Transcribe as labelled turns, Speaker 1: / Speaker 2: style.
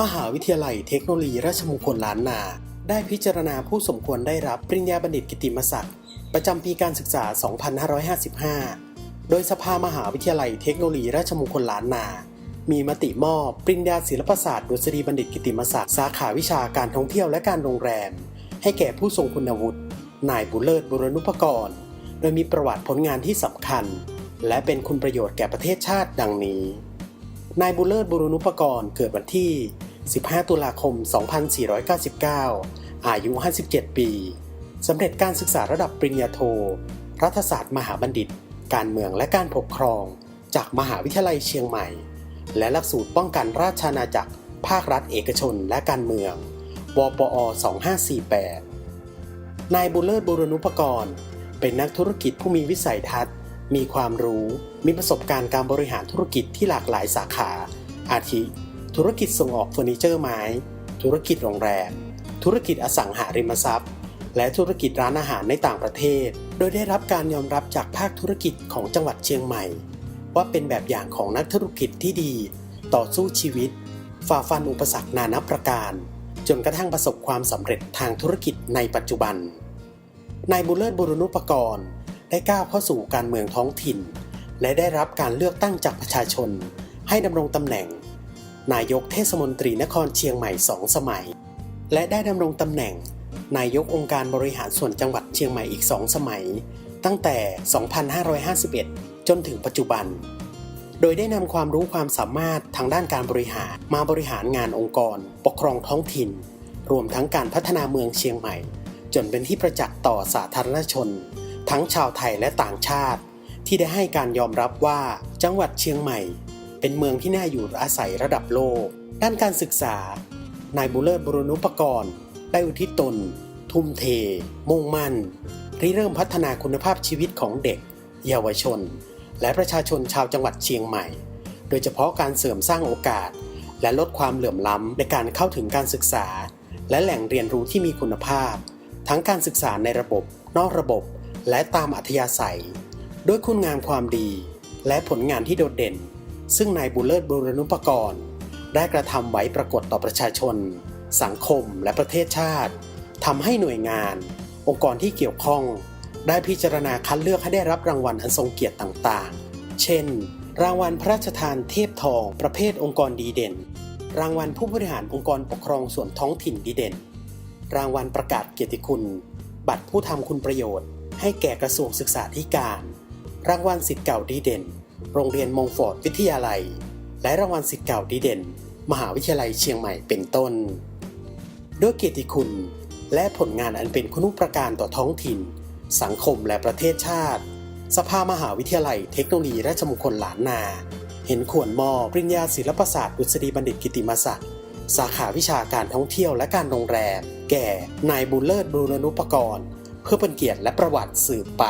Speaker 1: มหาวิทยาลัยเทคโนโลยีราชมงคลล้านนา ได้พิจารณาผู้สมควรได้รับปริญญาบัณฑิตกิติมศักดิ์ประจำปีการศึกษา 2555 โดยสภามหาวิทยาลัยเทคโนโลยีราชมงคลล้านนา มีมติมอบปริญญาศิลปศาสตร์ดุษฎีบัณฑิตกิติมศักดิ์สาขาวิชาการท่องเที่ยวและการโรงแรม ให้แก่ผู้ทรงคุณวุฒิ นายบุเลิศบุรณุปกรณ์ โดยมีประวัติผลงานที่สำคัญ และเป็นคุณประโยชน์แก่ประเทศชาติดังนี้ นายบุเลิศบุรณุปกรณ์เกิดวันที่ 15 ตุลาคม 2499 อายุ 57 ปี สำเร็จการศึกษาระดับปริญญาโท รัฐศาสตร์มหาบัณฑิต การเมืองและการปกครอง จากมหาวิทยาลัยเชียงใหม่ และหลักสูตรป้องกันราชอาณาจักร ภาครัฐเอกชนและการเมือง วปอ 2548 นายบุเลิศบุรณุปกรณ์ เป็นนักธุรกิจผู้มีวิสัยทัศน์ มีความรู้ มีประสบการณ์การบริหารธุรกิจที่หลากหลายสาขา อาทิ ธุรกิจส่งออกเฟอร์นิเจอร์ไม้ ธุรกิจโรงแรม ธุรกิจอสังหาริมทรัพย์ และธุรกิจร้านอาหารในต่างประเทศ โดยได้รับการยอมรับจากภาคธุรกิจของจังหวัดเชียงใหม่ ว่าเป็นแบบอย่างของนักธุรกิจที่ดี ต่อสู้ชีวิต ฝ่าฟันอุปสรรคนานับประการ จนกระทั่งประสบความสำเร็จทางธุรกิจในปัจจุบัน นายบุเลิศบุรณุปกรณ์ได้ก้าวเข้าสู่การเมืองท้องถิ่น และได้รับการเลือกตั้งจากประชาชน ให้ดำรงตำแหน่ง นายกเทศมนตรีนครเชียงใหม่สองสมัย และได้ดำรงตำแหน่ง นายกองค์การบริหารส่วนจังหวัดเชียงใหม่อีกสองสมัย ตั้งแต่ 2551 จนถึงปัจจุบัน โดยได้นำความรู้ความสามารถทางด้านการบริหารมาบริหารงานองค์กร ปกครองท้องถิ่น รวมทั้งการพัฒนาเมืองเชียงใหม่ จนเป็นที่ประจักษ์ต่อสาธารณชน ทั้งชาวไทยและต่างชาติ ที่ได้ให้การยอมรับว่าจังหวัดเชียงใหม่ เป็นเมืองที่น่าอยู่อาศัยระดับโลก ด้านการศึกษา นายบุเลิศบุรณุปกรณ์ ได้อุทิศตน ทุ่มเท มุ่งมั่นริเริ่มพัฒนาคุณภาพชีวิตของเด็ก เยาวชน และประชาชนชาวจังหวัดเชียงใหม่ โดยเฉพาะการเสริมสร้างโอกาส และลดความเหลื่อมล้ำในการเข้าถึงการศึกษา และแหล่งเรียนรู้ที่มีคุณภาพ ทั้งการศึกษาในระบบ นอกระบบ และตามอัธยาศัย ด้วยคุณงามความดี และผลงานที่โดดเด่น ซึ่งนายบุญเลิศบุรณุปกรณ์ ได้กระทำไว้ปรากฏต่อประชาชน สังคมและประเทศชาติทำให้หน่วยงาน องค์กรที่เกี่ยวข้อง ได้พิจารณาคัดเลือกให้ได้รับรางวัลอันทรงเกียรติต่างๆ เช่น รางวัลพระราชทานเทพทอง ประเภทองค์กรดีเด่น รางวัลผู้บริหารองค์กรปกครองส่วนท้องถิ่นดีเด่น รางวัลประกาศเกียรติคุณ บัตรผู้ทำคุณประโยชน์ ให้แก่กระทรวงศึกษาธิการ รางวัลสิทธิ์เก่าดีเด่น โรงเรียนมงฟอร์ดวิทยาลัย และรางวัลสิทธิ์เก่าดีเด่น มหาวิทยาลัยเชียงใหม่เป็นต้น ด้วยเกียรติคุณและผลงานอันเป็นคุณูปการต่อท้องถิ่น สังคมและประเทศชาติ สภามหาวิทยาลัยเทคโนโลยีราชมงคลหลานนา เห็นควรมอบปริญญาศิลปศาสตร์ดุษฎีบัณฑิตกิติมศักดิ์สาขาวิชาการท่องเที่ยวและการโรงแรม แก่นายบุญเลิศบุรณุปกรณ์ เพื่อเป็นเกียรติและประวัติสืบไป